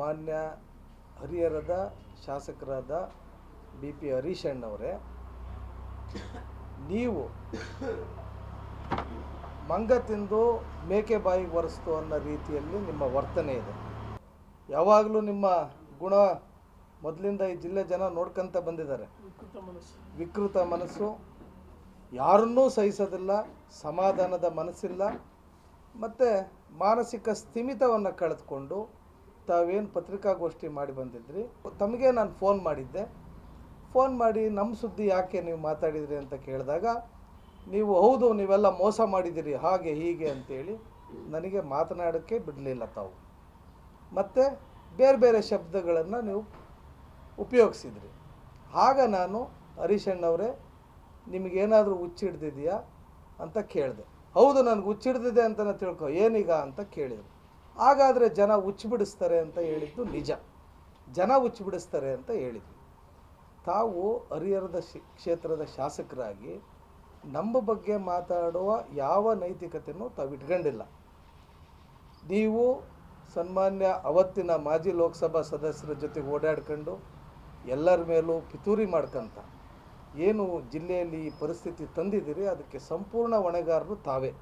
ಮಾನ್ಯ ಹರಿಹರದ ಶಾಸಕರಾದ ಬಿ ಪಿ ಹರೀಶ್ ಅಣ್ಣವರೇ, ನೀವು ಮಂಗ ತಿಂದು ಮೇಕೆ ಬಾಯಿಗೆ ಒರೆಸ್ತು ಅನ್ನೋ ರೀತಿಯಲ್ಲಿ ನಿಮ್ಮ ವರ್ತನೆ ಇದೆ. ಯಾವಾಗಲೂ ನಿಮ್ಮ ಗುಣ ಮೊದಲಿಂದ ಈ ಜಿಲ್ಲೆ ಜನ ನೋಡ್ಕೊಂತ ಬಂದಿದ್ದಾರೆ. ವಿಕೃತ ಮನಸ್ಸು. ಯಾರನ್ನೂ ಸಹಿಸೋದಿಲ್ಲ, ಸಮಾಧಾನದ ಮನಸ್ಸಿಲ್ಲ, ಮತ್ತು ಮಾನಸಿಕ ಸ್ಥಿಮಿತವನ್ನು ಕಳೆದುಕೊಂಡು ತಾವೇನು ಪತ್ರಿಕಾಗೋಷ್ಠಿ ಮಾಡಿ ಬಂದಿದ್ರಿ? ತಮಗೆ ನಾನು ಫೋನ್ ಮಾಡಿದ್ದೆ. ಫೋನ್ ಮಾಡಿ ನಮ್ಮ ಸುದ್ದಿ ಯಾಕೆ ನೀವು ಮಾತಾಡಿದ್ರಿ ಅಂತ ಕೇಳಿದಾಗ, ನೀವು ಹೌದು, ನೀವೆಲ್ಲ ಮೋಸ ಮಾಡಿದ್ದೀರಿ, ಹಾಗೆ, ಹೀಗೆ ಅಂತೇಳಿ ನನಗೆ ಮಾತನಾಡೋಕ್ಕೆ ಬಿಡಲಿಲ್ಲ ತಾವು. ಮತ್ತು ಬೇರೆ ಬೇರೆ ಶಬ್ದಗಳನ್ನು ನೀವು ಉಪಯೋಗಿಸಿದ್ರಿ. ಆಗ ನಾನು ಹರೀಶ್ ಅಣ್ಣವರೇ, ನಿಮಗೇನಾದರೂ ಹುಚ್ಚಿಡ್ದಿದೆಯಾ ಅಂತ ಕೇಳಿದೆ. ಹೌದು, ನನಗೆ ಹುಚ್ಚಿಡ್ದಿದೆ ಅಂತಲೇ ತಿಳ್ಕೊ, ಏನೀಗ ಅಂತ ಕೇಳಿದರು. ಹಾಗಾದರೆ ಜನ ಬಿಡಿಸ್ತಾರೆ ಅಂತ ಹೇಳಿದ್ದು ನಿಜ. ಜನ ಬಿಡಿಸ್ತಾರೆ ಅಂತ ಹೇಳಿದ್ವಿ ತಾವು ಹರಿಹರದ ಕ್ಷೇತ್ರದ ಶಾಸಕರಾಗಿ ನಮ್ಮ ಬಗ್ಗೆ ಮಾತಾಡುವ ಯಾವ ನೈತಿಕತೆಯೂ ತಾವು ಇಟ್ಕೊಂಡಿಲ್ಲ ನೀವು ಸನ್ಮಾನ್ಯ ಅವತ್ತಿನ ಮಾಜಿ ಲೋಕಸಭಾ ಸದಸ್ಯರ ಜೊತೆಗೆ ಓಡಾಡ್ಕೊಂಡು ಎಲ್ಲರ ಮೇಲೂ ಪಿತೂರಿ ಮಾಡ್ಕೊಂತ ಏನು ಜಿಲ್ಲೆಯಲ್ಲಿ ಈ ಪರಿಸ್ಥಿತಿ ತಂದಿದ್ದೀರಿ, ಅದಕ್ಕೆ ಸಂಪೂರ್ಣ ಹೊಣೆಗಾರರು ತಾವೇ.